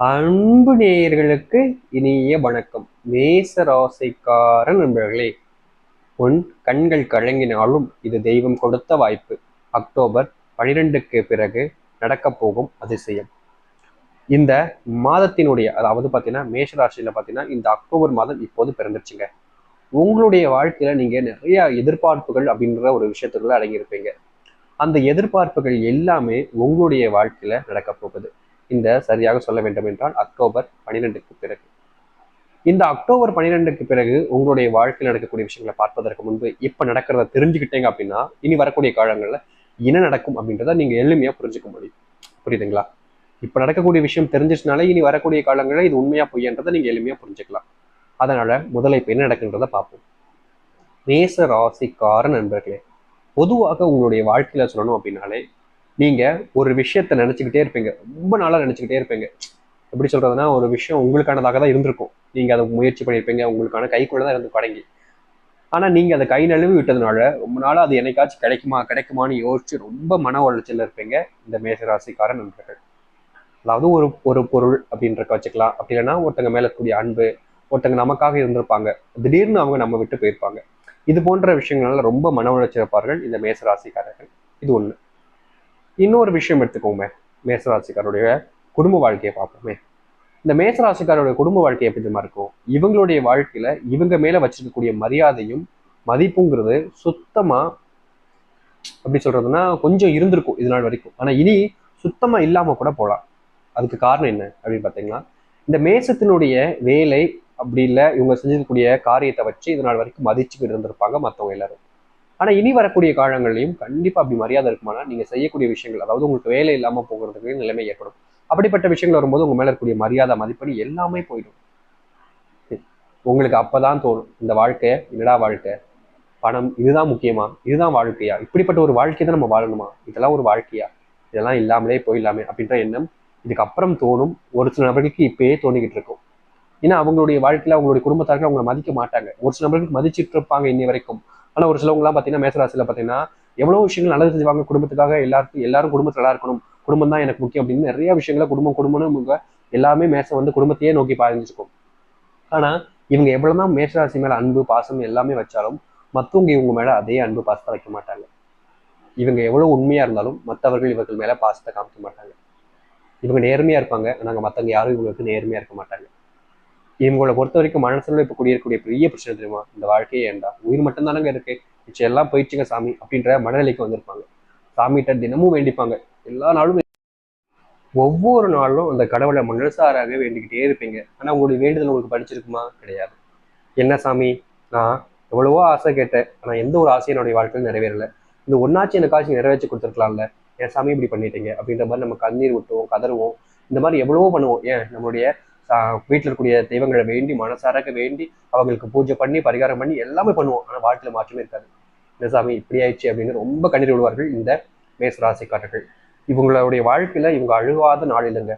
அன்பு நேயர்களுக்கு இனிய வணக்கம். மேச ராசிக்கார நண்பர்களே உன் கண்கள் கலங்கினாலும் இது தெய்வம் கொடுத்த வாய்ப்பு. அக்டோபர் பனிரெண்டுக்கு பிறகு நடக்கப் போகும் அதிசயம். இந்த மாதத்தினுடைய அதாவது பார்த்தீங்கன்னா மேஷராசியில் பார்த்தீங்கன்னா இந்த அக்டோபர் மாதம் இப்போது பிறந்துருச்சுங்க. உங்களுடைய வாழ்க்கையில நீங்க நிறைய எதிர்பார்ப்புகள் அப்படின்ற ஒரு விஷயத்துக்குள்ள அடங்கியிருப்பீங்க. அந்த எதிர்பார்ப்புகள் எல்லாமே உங்களுடைய வாழ்க்கையில நடக்க போகுது. இந்த சரியாக சொல்ல வேண்டும் என்றால் அக்டோபர் பனிரெண்டுக்கு பிறகு. இந்த அக்டோபர் பனிரெண்டுக்கு பிறகு உங்களுடைய வாழ்க்கையில் நடக்கக்கூடிய விஷயங்களை பார்ப்பதற்கு முன்பு இப்ப நடக்கிறத தெரிஞ்சுக்கிட்டீங்க அப்படின்னா இனி வரக்கூடிய காலங்களில் என்ன நடக்கும் அப்படின்றத நீங்க எளிமையா புரிஞ்சுக்க முடியும். புரியுதுங்களா? இப்ப நடக்கக்கூடிய விஷயம் தெரிஞ்சிச்சுனாலே இனி வரக்கூடிய காலங்களில் இது உண்மையா பொய்யன்றதை நீங்கள் எளிமையா புரிஞ்சுக்கலாம். அதனால முதல்ல இப்போ என்ன நடக்குன்றதை பார்ப்போம். மேச ராசிக்கார நண்பர்களே பொதுவாக உங்களுடைய வாழ்க்கையில சொல்லணும் அப்படின்னாலே நீங்கள் ஒரு விஷயத்த நினச்சிக்கிட்டே இருப்பீங்க. ரொம்ப நாளாக நினச்சிக்கிட்டே இருப்பீங்க. எப்படி சொல்கிறதுனா ஒரு விஷயம் உங்களுக்கானதாக தான் இருந்திருக்கும். நீங்கள் அதை முயற்சி பண்ணியிருப்பீங்க உங்களுக்கான கைக்குள்ளே தான் இருந்து தொடங்கி ஆனால் நீங்கள் அதை கை நழுவி விட்டதுனால ரொம்ப நாளாக அது என்னைக்காச்சும் கிடைக்குமா கிடைக்குமான்னு யோசிச்சு ரொம்ப மன உளைச்சலில் இருப்பீங்க இந்த மேசராசிக்கார நண்பர்கள். அதாவது ஒரு ஒரு பொருள் அப்படின்றக்க வச்சுக்கலாம். அப்படி இல்லைன்னா ஒருத்தங்க மேலே இருக்கக்கூடிய அன்பு ஒருத்தங்க நமக்காக இருந்திருப்பாங்க. திடீர்னு அவங்க நம்ம விட்டு போயிருப்பாங்க. இது போன்ற விஷயங்களால ரொம்ப மன உளைச்சல் இருப்பார்கள் இந்த மேசராசிக்காரர்கள். இது ஒன்று இன்னொரு விஷயம் எடுத்துக்கோங்க மேசராசிக்காருடைய குடும்ப வாழ்க்கையை பார்ப்போமே. இந்த மேசராசிக்காரோடைய குடும்ப வாழ்க்கை எப்படி தெரியுமா இருக்கும்? இவங்களுடைய வாழ்க்கையில இவங்க மேல வச்சிருக்கக்கூடிய மரியாதையும் மதிப்புங்கிறது சுத்தமா அப்படி சொல்றதுன்னா கொஞ்சம் இருந்திருக்கும் இது நாள் வரைக்கும். ஆனா இனி சுத்தமா இல்லாம கூட போகலாம் அதுக்கு காரணம் என்ன அப்படின்னு பார்த்தீங்கன்னா இந்த மேசத்தினுடைய வேலை அப்படி இல்லை இவங்க செஞ்சிருக்கக்கூடிய காரியத்தை வச்சு இது நாள் வரைக்கும் மதிச்சுக்கிட்டு இருந்திருப்பாங்க மற்றவங்க எல்லாரும். ஆனா இனி வரக்கூடிய காலங்கள்லையும் கண்டிப்பா அப்படி மரியாதை இருக்குமானா நீங்க செய்யக்கூடிய விஷயங்கள் அதாவது உங்களுக்கு வேலை இல்லாம போகிறதுக்கு நிலைமை ஏற்படும். அப்படிப்பட்ட விஷயங்கள் வரும்போது உங்க மேல இருக்கக்கூடிய மரியாதை மதிப்படி எல்லாமே போயிடும். உங்களுக்கு அப்பதான் தோணும் இந்த வாழ்க்கை என்னடா வாழ்க்கை? பணம் இதுதான் முக்கியமா? இதுதான் வாழ்க்கையா? இப்படிப்பட்ட ஒரு வாழ்க்கையை தான் நம்ம வாழணுமா? இதெல்லாம் ஒரு வாழ்க்கையா? இதெல்லாம் இல்லாமலே போயிடலாமே அப்படின்ற எண்ணம் இதுக்கப்புறம் தோணும். ஒரு சில நபர்களுக்கு இப்பயே தோணிக்கிட்டு இருக்கும். ஏன்னா அவங்களுடைய வாழ்க்கையில அவங்களுடைய குடும்பத்தார்கள் அவங்களை மதிக்க மாட்டாங்க. ஒரு சில நபர்களுக்கு மதிச்சிட்டு இருப்பாங்க இன்னி வரைக்கும். ஆனால் ஒரு சிலவங்கலாம் பார்த்தீங்கன்னா மேசராசியில் பார்த்தீங்கன்னா எவ்வளோ விஷயங்கள் நல்லது செஞ்சுவாங்க குடும்பத்துக்காக எல்லாருக்கும் எல்லாரும் குடும்பத்தில் நல்லா இருக்கணும். குடும்பம் தான் எனக்கு முக்கியம் அப்படின்னு நிறைய விஷயங்களை குடும்பம் குடும்பம்னு இவங்க எல்லாமே மேசம் வந்து குடும்பத்தையே நோக்கி பாய்ஞ்சிருக்கும். ஆனால் இவங்க எவ்வளவுதான் மேஷராசி மேலே அன்பு பாசம் எல்லாமே வச்சாலும் மற்றவங்க இவங்க மேலே அதே அன்பு பாசத்தை வைக்க மாட்டாங்க. இவங்க எவ்வளோ உண்மையாக இருந்தாலும் மற்றவர்கள் இவர்கள் மேலே பாசத்தை காமிக்க மாட்டாங்க. இவங்க நேர்மையாக இருப்பாங்க நாங்கள் மற்றவங்க யாரும் இவங்களுக்கு நேர்மையாக இருக்க மாட்டாங்க. இவங்களை பொறுத்த வரைக்கும் மனசுல இப்ப குடியிருக்கக்கூடிய பெரிய பிரச்சனை தெரியுமா? இந்த வாழ்க்கையே ஏண்டா? உயிர் மட்டும்தானங்க இருக்கு. மிச்சம் எல்லாம் போயிடுச்சுங்க சாமி அப்படின்ற மனநிலைக்கு வந்திருப்பாங்க. சாமிகிட்ட தினமும் வேண்டிப்பாங்க. எல்லா நாளும் ஒவ்வொரு நாளும் அந்த கடவுளை மனசாராக வேண்டிக்கிட்டே இருப்பீங்க. ஆனா உங்களுடைய வேண்டுதல் உங்களுக்கு படிச்சிருக்குமா? கிடையாது. என்ன சாமி? நான் எவ்வளவோ ஆசை கேட்டேன். ஆனா எந்த ஒரு ஆசையும் என்னுடைய வாழ்க்கையில் நிறைவேறல. இந்த ஒன்னாச்சும் எனக்கு ஆசை நிறைவேற்றி கொடுத்துருக்கலாம்ல. என் சாமி இப்படி பண்ணிட்டீங்க? அப்படின்ற மாதிரி நம்ம கண்ணீர் விட்டுவோம் கதறுவோம். இந்த மாதிரி எவ்வளவோ பண்ணுவோம். ஏன்? நம்மளுடைய வீட்டில் இருக்கக்கூடிய தெய்வங்களை வேண்டி மனசாரக்க வேண்டி அவங்களுக்கு பூஜை பண்ணி பரிகாரம் பண்ணி எல்லாமே பண்ணுவோம். ஆனால் வாழ்க்கையில் மாற்றமே இருக்காது. இந்த சாமி இப்படி ஆயிடுச்சு அப்படின்னு ரொம்ப கண்ணீர் விடுவார்கள் இந்த மேசராசிக்காரர்கள் இவங்களுடைய வாழ்க்கையில இவங்க அழுகாத நாள் இல்லைங்க.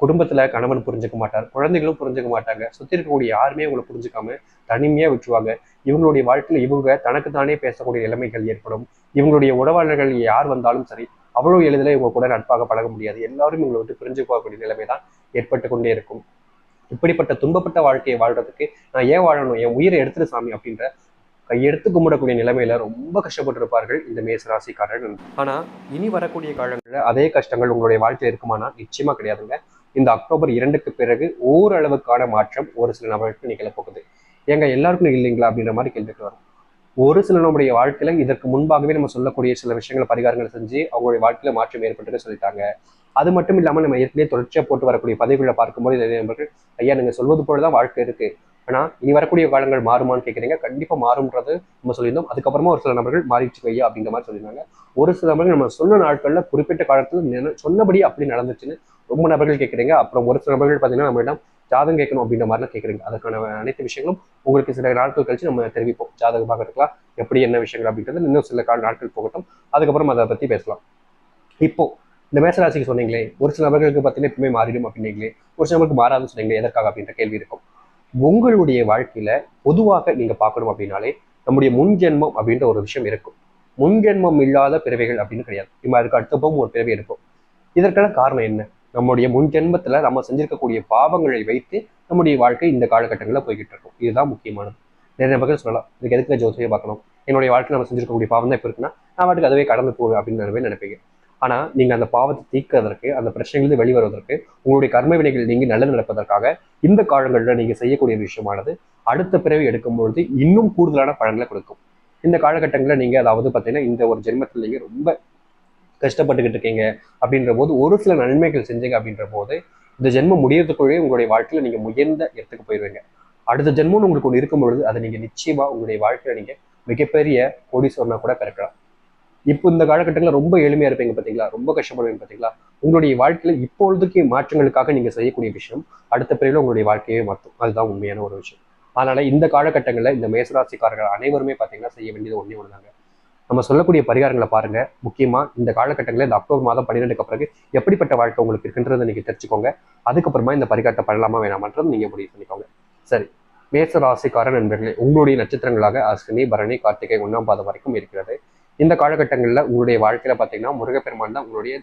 குடும்பத்துல கணவன் புரிஞ்சுக்க மாட்டார் குழந்தைகளும் புரிஞ்சுக்க மாட்டாங்க. சுத்தி இருக்கக்கூடிய யாருமே இவங்களை புரிஞ்சுக்காம தனிமையா விட்டுருவாங்க. இவங்களுடைய வாழ்க்கையில இவங்க தனக்கு தானே பேசக்கூடிய நிலைமைகள் ஏற்படும். இவங்களுடைய உடவாளர்கள் யார் வந்தாலும் சரி அவ்வளவு எளிதில் இவங்க கூட நட்பாக பழக முடியாது. எல்லாரும் இவங்களை விட்டு பிரிஞ்சு போகக்கூடிய நிலைமை தான் ஏற்பட்டு கொண்டே இருக்கும். இப்படிப்பட்ட துன்பப்பட்ட வாழ்க்கையை வாழ்றதுக்கு நான் ஏன் வாழணும்? என் உயிரை எடுத்துரு சாமி அப்படின்ற கையெடுத்து கும்பிடக்கூடிய நிலைமையில ரொம்ப கஷ்டப்பட்டிருப்பார்கள் இந்த மேச ராசிக்காரர்கள். ஆனா இனி வரக்கூடிய காலங்களில் அதே கஷ்டங்கள் உங்களுடைய வாழ்க்கையில் இருக்குமானா நிச்சயமா கிடையாதுங்க. இந்த அக்டோபர் இரண்டுக்கு பிறகு ஓரளவுக்கான மாற்றம் ஒரு சில நபர்களுக்கு நிகழப்போகுது ஏங்க எல்லாருக்கும் இல்லைங்களா அப்படின்ற மாதிரி கேள்விக்கு வரும். ஒரு சில நம்முடைய வாழ்க்கையில இதற்கு முன்பாகவே நம்ம சொல்லக்கூடிய சில விஷயங்களை பரிகாரங்கள் செஞ்சு அவங்களுடைய வாழ்க்கையில மாற்றம் ஏற்பட்டு சொல்லிட்டாங்க. அது மட்டும் இல்லாமல் நம்ம ஏற்கனவே தொடர்ச்சியாக போட்டு வரக்கூடிய பதவிகளை பார்க்கும்போது நிறைய நபர்கள் ஐயா நீங்கள் சொல்வது போல தான் வாழ்க்கை இருக்கு. ஆனால் இனி வரக்கூடிய காலங்கள் மாறுமான்னு கேட்குறீங்க கண்டிப்பாக மாறும்ன்றது நம்ம சொல்லியிருந்தோம். அதுக்கப்புறமா ஒரு சில நபர்கள் மாறிடுச்சு ஐயா அப்படிங்கிற மாதிரி சொல்லியிருந்தாங்க. ஒரு சில நபர்கள் நம்ம சொன்ன நாட்களில் குறிப்பிட்ட காலத்தில் சொன்னபடி அப்படி நடந்துச்சுன்னு ரொம்ப நபர்கள் கேட்குறீங்க அப்புறம் ஒரு சில நபர்கள் பார்த்தீங்கன்னா நம்மளிடம் ஜாதகம் கேட்கணும் அப்படின்ற மாதிரிலாம் கேட்குறீங்க அதுக்கான அனைத்து விஷயங்களும் உங்களுக்கு சில நாட்கள் கழிச்சு நம்ம தெரிவிப்போம். ஜாதகம் இருக்கலாம். எப்படி என்ன விஷயங்கள் அப்படின்றது இன்னும் சில கால நாட்கள் போகட்டும். அதுக்கப்புறம் அதை பற்றி பேசலாம். இப்போ இந்த மேசராசிக்கு சொன்னீங்களே ஒரு சில நபர்களுக்கு பார்த்தீங்கன்னா எப்பவுமே மாறிடும் அப்படின்னீங்களே ஒரு சில நபருக்கு மாறாதுன்னு சொன்னீங்களே எதற்காக அப்படின்ற கேள்வி இருக்கும். உங்களுடைய வாழ்க்கையில பொதுவாக நீங்க பார்க்கணும் அப்படின்னாலே நம்முடைய முன்ஜென்மம் அப்படின்ற ஒரு விஷயம் இருக்கும். முன்ஜென்மம் இல்லாத பிறவைகள் அப்படின்னு கிடையாது. இம்மா அதுக்கு அடுத்தப்பவும் ஒரு பிறவி இருக்கும். இதற்கான காரணம் என்ன? நம்முடைய முன் ஜென்மத்துல நம்ம செஞ்சிருக்கக்கூடிய பாவங்களை வைத்து நம்முடைய வாழ்க்கை இந்த காலகட்டங்களில் போய்கிட்டு இருக்கும். இதுதான் முக்கியமானது. நிறைய நபர்கள் சொல்லலாம் இதுக்கு எதுக்கு ஜோசியை பார்க்கணும்? என்னுடைய வாழ்க்கை நம்ம செஞ்சிருக்கக்கூடிய பாவம் தான் இப்போ இருக்குன்னா நான் வாட்டுக்கு அதுவே கடந்து போவேன் அப்படின்னு நினைப்பேன் நினைப்பீங்க. ஆனால் நீங்கள் அந்த பாவத்தை தீர்க்கிறதற்கு அந்த பிரச்சனைகளிலிருந்து வெளிவருவதற்கு உங்களுடைய கர்ம வினைகள் நீங்கள் நல்லது நடப்பதற்காக இந்த காலங்களில் நீங்கள் செய்யக்கூடிய விஷயமானது அடுத்த பிறவி எடுக்கும் பொழுது இன்னும் கூடுதலான பழங்களை கொடுக்கும். இந்த காலகட்டங்களில் நீங்க அதாவது பார்த்தீங்கன்னா இந்த ஒரு ஜென்மத்தில் நீங்கள் ரொம்ப கஷ்டப்பட்டுக்கிட்டு இருக்கீங்க அப்படின்ற போது ஒரு சில நன்மைகள் செஞ்சீங்க அப்படின்ற போது இந்த ஜென்மம் முடியறதுக்குள்ளே உங்களுடைய வாழ்க்கையில் நீங்கள் உயர்ந்த இடத்துக்கு போயிடுவீங்க அடுத்த ஜென்மம்னு உங்களுக்கு ஒன்று இருக்கும் பொழுது அதை நீங்கள் நிச்சயமா உங்களுடைய வாழ்க்கையில் நீங்கள் மிகப்பெரிய கோடீஸ்வரனா கூட பிறக்கலாம். இப்போ இந்த காலகட்டங்களில் ரொம்ப எளிமையாக இருப்பீங்க பார்த்தீங்களா ரொம்ப கஷ்டப்படுவீங்க பார்த்தீங்களா உங்களுடைய வாழ்க்கையில் இப்பொழுதுக்கு மாற்றங்களுக்காக நீங்கள் செய்யக்கூடிய விஷயம் அடுத்த பிறகு உங்களுடைய வாழ்க்கையே மாற்றும். அதுதான் உண்மையான ஒரு விஷயம். அதனால் இந்த காலகட்டங்களில் இந்த மேசராசிக்காரர்கள் அனைவருமே பார்த்தீங்கன்னா செய்ய வேண்டியது ஒன்றே ஒன்றுதாங்க நம்ம சொல்லக்கூடிய பரிகாரங்களை பாருங்க. முக்கியமாக இந்த காலகட்டங்களில் இந்த அக்டோபர் மாதம் பன்னிரெண்டுக்கு பிறகு எப்படிப்பட்ட வாழ்க்கை உங்களுக்கு இருக்குன்றதை நீங்கள் தெரிஞ்சுக்கோங்க. அதுக்கப்புறமா இந்த பரிகாரத்தை பண்ணலாமா வேணாமன்றது நீங்கள் முடிவு பண்ணிக்கோங்க. சரி. மேச ராசிக்கார நண்பர்களே உங்களுடைய நட்சத்திரங்களாக அஸ்வினி பரணி கார்த்திகை ஒன்றாம் பாதம் வரைக்கும் இருக்கிறது. இந்த காலகட்டங்களில் உங்களுடைய வாழ்க்கையில் பார்த்தீங்கன்னா முருகப்பெருமான் தான் உங்களுடைய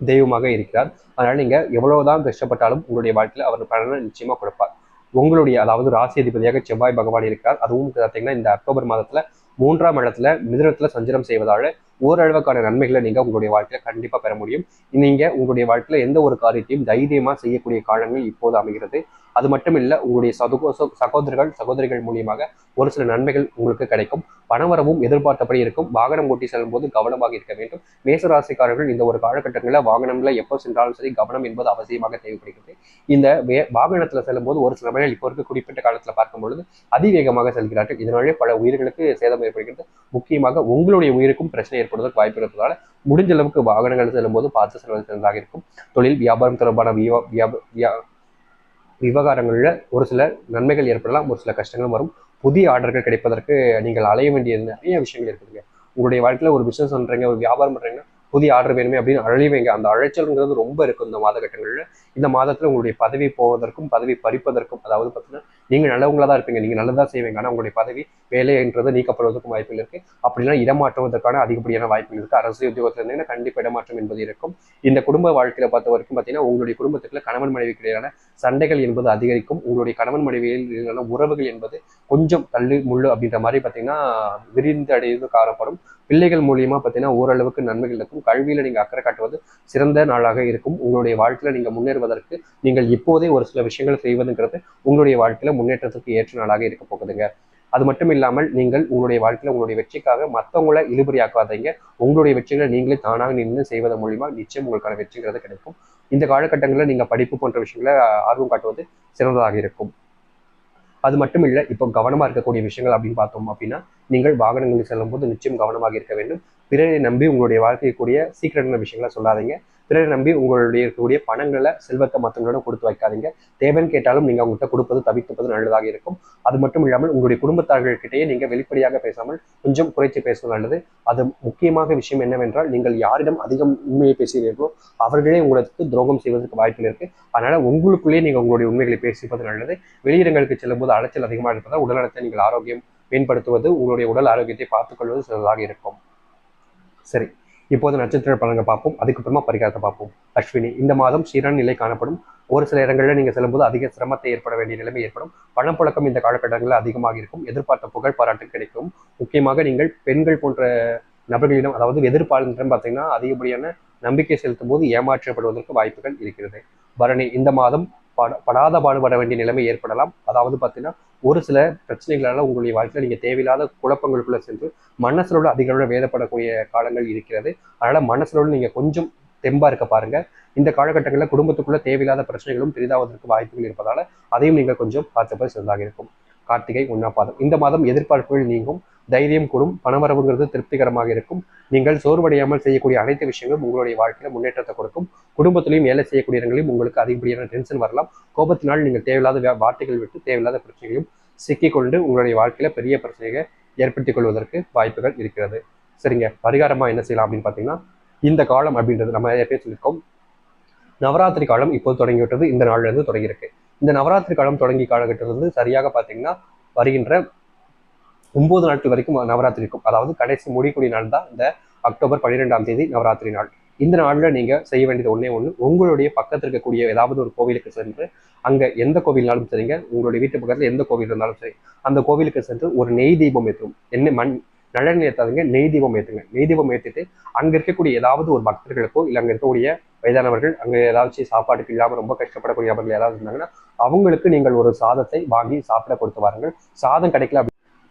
தெய்வமாக இருக்கிறார். அதனால் நீங்கள் எவ்வளவுதான் கஷ்டப்பட்டாலும் உங்களுடைய வாழ்க்கையில் அவர் பலனை நிச்சயமாக கொடுப்பார். உங்களுடைய அதாவது ராசி அதிபதியாக செவ்வாய் பகவான் இருக்கிறார். அதுவும் பார்த்தீங்கன்னா இந்த அக்டோபர் மாதத்தில் மூன்றாம் இடத்துல மிதுனத்துல சஞ்சலம் செய்வதால் ஓரளவுக்கான நன்மைகளை நீங்க உங்களுடைய வாழ்க்கையில கண்டிப்பா பெற முடியும். நீங்க உங்களுடைய வாழ்க்கையில எந்த ஒரு காரியத்தையும் தைரியமா செய்யக்கூடிய காலங்கள் இப்போது அமைகிறது. அது மட்டும் இல்ல உங்களுடைய சதுகோ சகோதரர்கள் சகோதரிகள் மூலியமாக ஒரு சில நன்மைகள் உங்களுக்கு கிடைக்கும். பணவரவும் எதிர்பார்த்தபடி இருக்கும். வாகனம் ஓட்டி செல்லும் போது கவனமாக இருக்க வேண்டும். மேசராசிக்காரர்கள் இந்த ஒரு காலகட்டங்களில் வாகனம்ல எப்போ சென்றாலும் சரி கவனம் என்பது அவசியமாக தேவைப்படுகிறது. இந்த வே வாகனத்துல செல்லும் போது ஒரு சில நபர்கள் இப்போ இருக்க குறிப்பிட்ட காலத்துல பார்க்கும் பொழுது அதிவேகமாக செல்கிறார்கள். இதனாலே பல உயிர்களுக்கு சேதம் ஏற்படுகிறது. முக்கியமாக உங்களுடைய உயிருக்கும் பிரச்சனை ஏற்படுவதற்கு வாய்ப்பு இருப்பதால் முடிஞ்ச அளவுக்கு வாகனங்கள் செல்லும் போது பார்த்து செல்வது சிறந்ததாக இருக்கும். தொழில் வியாபாரம் தொடர்பான வியா- விவகாரங்களில் ஒரு சில நன்மைகள் ஏற்படலாம் ஒரு சில கஷ்டங்களும் வரும். புதிய ஆர்டர்கள் கிடைப்பதற்கு நீங்கள் அலைய வேண்டிய நிறைய விஷயங்கள் இருக்குதுங்க. உங்களுடைய வாழ்க்கையில் ஒரு பிசினஸ் பண்றீங்க ஒரு வியாபாரம் பண்ணுறீங்கன்னா புதிய ஆர்டர் வேணுமே அப்படின்னு அழைவீங்க. அந்த அழைச்சல்ங்கிறது ரொம்ப இருக்கும் இந்த மாதகட்டங்களில் இந்த மாதத்துல உங்களுடைய பதவி போவதற்கும் பதவி பறிப்பதற்கும் அதாவது பார்த்தீங்கன்னா நீங்க நல்லவங்களா தான் இருப்பீங்க. நீங்க நல்லதா செய்வீங்க. ஆனா உங்களுடைய பதவி வேலைன்றது நீக்கப்படுவதற்கும் வாய்ப்புகள் இருக்கு. அப்படின்னா இடமாற்றுவதற்கான அதிகப்படியான வாய்ப்புகள் இருக்கு. அரசு உத்தியோகத்தில் இருந்தீங்கன்னா கண்டிப்பா இடமாற்றம் என்பது இருக்கும். இந்த குடும்ப வாழ்க்கையில பார்த்த வரைக்கும் பார்த்தீங்கன்னா உங்களுடைய குடும்பத்துக்குள்ள கணவன் மனைவிக்கு இடையிலான சண்டைகள் என்பது அதிகரிக்கும். உங்களுடைய கணவன் மனைவியில் உறவுகள் என்பது கொஞ்சம் தள்ளு முள்ளு அப்படின்ற மாதிரி பார்த்தீங்கன்னா விரிந்து அடைந்து காணப்படும். பிள்ளைகள் மூலியமா பார்த்தீங்கன்னா ஓரளவுக்கு நன்மைகள் இருக்கும். கல்வியில நீங்க அக்கறை காட்டுவது சிறந்த நாளாக இருக்கும். உங்களுடைய வாழ்க்கையில நீங்க முன்னேறுவதற்கு நீங்கள் இப்போதே ஒரு சில விஷயங்கள் செய்வதுங்கிறது உங்களுடைய வாழ்க்கையில முன்னேற்றத்துக்கு ஏற்ற நாளாக இருக்க போகுதுங்க. அது மட்டும் இல்லாமல் நீங்கள் உங்களுடைய வாழ்க்கையில உங்களுடைய வெற்றிக்காக மற்றவங்களை இழுபறியாக்காதீங்க. உங்களுடைய வெற்றிகளை நீங்களே தானாக நின்று செய்வதன் மூலியமா நிச்சயம் உங்களுக்கான வெற்றிங்கிறது கிடைக்கும். இந்த காலகட்டங்களில் நீங்க படிப்பு போன்ற விஷயங்களை ஆர்வம் காட்டுவது சிறந்ததாக இருக்கும். அது மட்டும் இல்லை இப்போ கவனமா இருக்கக்கூடிய விஷயங்கள் அப்படின்னு பார்த்தோம் அப்படின்னா நீங்கள் வாகனங்களுக்கு செல்லும்போது நிச்சயம் கவனமாக இருக்க வேண்டும். பிறரை நம்பி உங்களுடைய வாழ்க்கைக்குரிய சீக்கிரமான விஷயங்களை சொல்லாதீங்க. பிறரை நம்பி உங்களுடைய இருக்கக்கூடிய பணங்களை செல்வத்தை மற்றவங்களிடம் கொடுத்து வைக்காதீங்க. தேவைன்னு கேட்டாலும் நீங்க அவங்ககிட்ட கொடுப்பது தவிர்ப்பது நல்லதாக இருக்கும். அது மட்டும் இல்லாமல் உங்களுடைய குடும்பத்தார்கள்கிட்டயே நீங்க வெளிப்படையாக பேசாமல் கொஞ்சம் குறைத்து பேசுவது நல்லது. அது முக்கியமாக விஷயம் என்னவென்றால் நீங்கள் யாரிடம் அதிகம் உண்மையை பேசுகிறீர்களோ அவர்களே உங்களுக்கு துரோகம் செய்வதற்கு வாய்ப்பு இருக்கு. அதனால உங்களுக்குள்ளேயே நீங்க உங்களுடைய உண்மைகளை பேசிப்பது நல்லது. வெளியிடங்களுக்கு செல்லும்போது அலைச்சல் அதிகமாக இருப்பதால் உடல்நலத்தை நீங்கள் ஆரோக்கியம் மேம்படுத்துவது உங்களுடைய உடல் ஆரோக்கியத்தை பார்த்துக்கொள்வது சிறந்ததாக இருக்கும். சரி. இப்போது நட்சத்திர பலன்கள் பார்ப்போம். அதுக்கப்புறமா பரிகாரத்தை பார்ப்போம். அஸ்வினி இந்த மாதம் சீரான நிலை காணப்படும். ஒரு சில இடங்களில் நீங்கள் செல்லும்போது அதிக சிரமத்தை ஏற்பட வேண்டிய நிலைமை ஏற்படும். பணம் புழக்கம் இந்த காலகட்டங்களில் அதிகமாக இருக்கும். எதிர்பார்த்த புகழ் பாராட்டு கிடைக்கும். முக்கியமாக நீங்கள் பெண்கள் போன்ற நபர்களிடம் அதாவது எதிர்பார்த்திடம் பார்த்தீங்கன்னா அதிகப்படியான நம்பிக்கை செலுத்தும் போது ஏமாற்றப்படுவதற்கு வாய்ப்புகள் இருக்கிறது. பரணி இந்த மாதம் பட படாத பாடுபட வேண்டிய நிலைமை ஏற்படலாம். அதாவது பார்த்தீங்கன்னா ஒரு சில பிரச்சனைகளால உங்களுடைய வாழ்க்கையில் நீங்கள் தேவையில்லாத குழப்பங்களுக்குள்ள சென்று மனசலோடு அதிகளோட வேதப்படக்கூடிய காலங்கள் இருக்கிறது. அதனால மனசலோடு நீங்கள் கொஞ்சம் தெம்பா இருக்க பாருங்க. இந்த காலகட்டங்களில் குடும்பத்துக்குள்ள தேவையில்லாத பிரச்சனைகளும் பெரிதாவதற்கு வாய்ப்புகள் இருப்பதால அதையும் நீங்கள் கொஞ்சம் பார்த்துப்பது சிறந்தாக இருக்கும். கார்த்திகை ஒன்றாம் பாதம் இந்த மாதம் எதிர்பார்ப்புகள் நீங்கும். தைரியம் கூடும். பணவரவுங்கிறது திருப்திகரமாக இருக்கும். நீங்கள் சோர்வடையாமல் செய்யக்கூடிய அனைத்து விஷயங்களும் உங்களுடைய வாழ்க்கையில முன்னேற்றத்தை கொடுக்கும். குடும்பத்திலையும் வேலை செய்யக்கூடிய இடங்களிலும் உங்களுக்கு அதிகப்படியான டென்ஷன் வரலாம். கோபத்தினால் நீங்கள் தேவையில்லாத வார்த்தைகள் விட்டு தேவையில்லாத பிரச்சனைகளையும் சிக்கிக்கொண்டு உங்களுடைய வாழ்க்கையில பெரிய பிரச்சனையை ஏற்படுத்திக் கொள்வதற்கு வாய்ப்புகள் இருக்கிறது. சரிங்க. பரிகாரமா என்ன செய்யலாம் அப்படின்னு பார்த்தீங்கன்னா இந்த காலம் அப்படின்றது நம்ம ஏற்கனவே சொல்லியிருக்கோம். நவராத்திரி காலம் இப்போது தொடங்கிவிட்டது. இந்த நாள்ல இருந்து தொடங்கியிருக்கு. இந்த நவராத்திரி காலம் தொடங்கி காலகட்டத்திலிருந்து சரியாக பார்த்தீங்கன்னா வருகின்ற ஒன்பது நாட்கள் வரைக்கும் நவராத்திரி இருக்கும். அதாவது கடைசி முடிக்கூடிய நாள் தான் இந்த அக்டோபர் பன்னிரெண்டாம் தேதி நவராத்திரி நாள். இந்த நாளில் நீங்கள் செய்ய வேண்டியது ஒன்றே ஒன்று உங்களுடைய பக்கத்தில் இருக்கக்கூடிய ஏதாவது ஒரு கோவிலுக்கு சென்று அங்கே எந்த கோவில்னாலும் சரிங்க உங்களுடைய வீட்டு பக்கத்தில் எந்த கோவில் இருந்தாலும் சரி அந்த கோவிலுக்கு சென்று ஒரு நெய் தீபம் ஏற்றும் என்ன மண் நல்லெண்ணெய் ஏற்றாதுங்க நெய் தீபம் ஏற்றுங்க நெய் தீபம் ஏற்றிட்டு அங்கே இருக்கக்கூடிய ஏதாவது ஒரு பக்தர்களுக்கோ இல்லை அங்கே இருக்கக்கூடிய வயதானவர்கள் அங்கே ஏதாச்சும் சாப்பாட்டுக்கு இல்லாமல் ரொம்ப கஷ்டப்படக்கூடிய நபர்கள் யாராவது இருந்தாங்கன்னா அவங்களுக்கு நீங்கள் ஒரு சாதத்தை வாங்கி சாப்பிட கொடுத்து வாருங்கள். சாதம் கிடைக்கல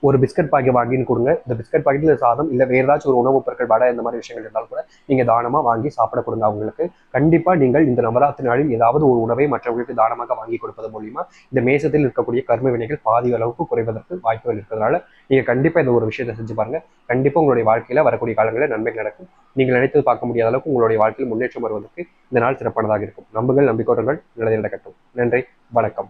ஒரு பிஸ்கட் பாக்கெட் வாங்கின்னு கொடுங்க. இந்த பிஸ்கட் பாக்கெட்டில் சாதம் இல்லை வேறு ஏதாச்சும் ஒரு உணவுப் பொருட்கள் வடை இந்த மாதிரி விஷயங்கள் இருந்தாலும் கூட நீங்கள் தானமாக வாங்கி சாப்பிட கொடுங்க அவங்களுக்கு. கண்டிப்பாக நீங்கள் இந்த நவராத்திரி நாளில் ஏதாவது ஒரு உணவை மற்றவர்களுக்கு தானமாக வாங்கி கொடுப்பது மூலியமா இந்த மேசத்தில் இருக்கக்கூடிய கர்ம வினைகள் பாதி அளவுக்கு குறைவதற்கு வாய்ப்புகள் இருக்கிறதுனால நீங்கள் கண்டிப்பாக இந்த ஒரு விஷயத்தை செஞ்சு பாருங்க. கண்டிப்பாக உங்களுடைய வாழ்க்கையில் வரக்கூடிய காலங்களில் நன்மைகள் நடக்கும். நீங்கள் நினைத்து பார்க்க முடியாத அளவுக்கு உங்களுடைய வாழ்க்கையில் முன்னேற்றம் வருவதற்கு இந்த நாள் சிறப்பானதாக இருக்கும். நம்புங்கள் நம்பிக்கோட்டங்கள் நல்லது நடக்கட்டும். நன்றி வணக்கம்.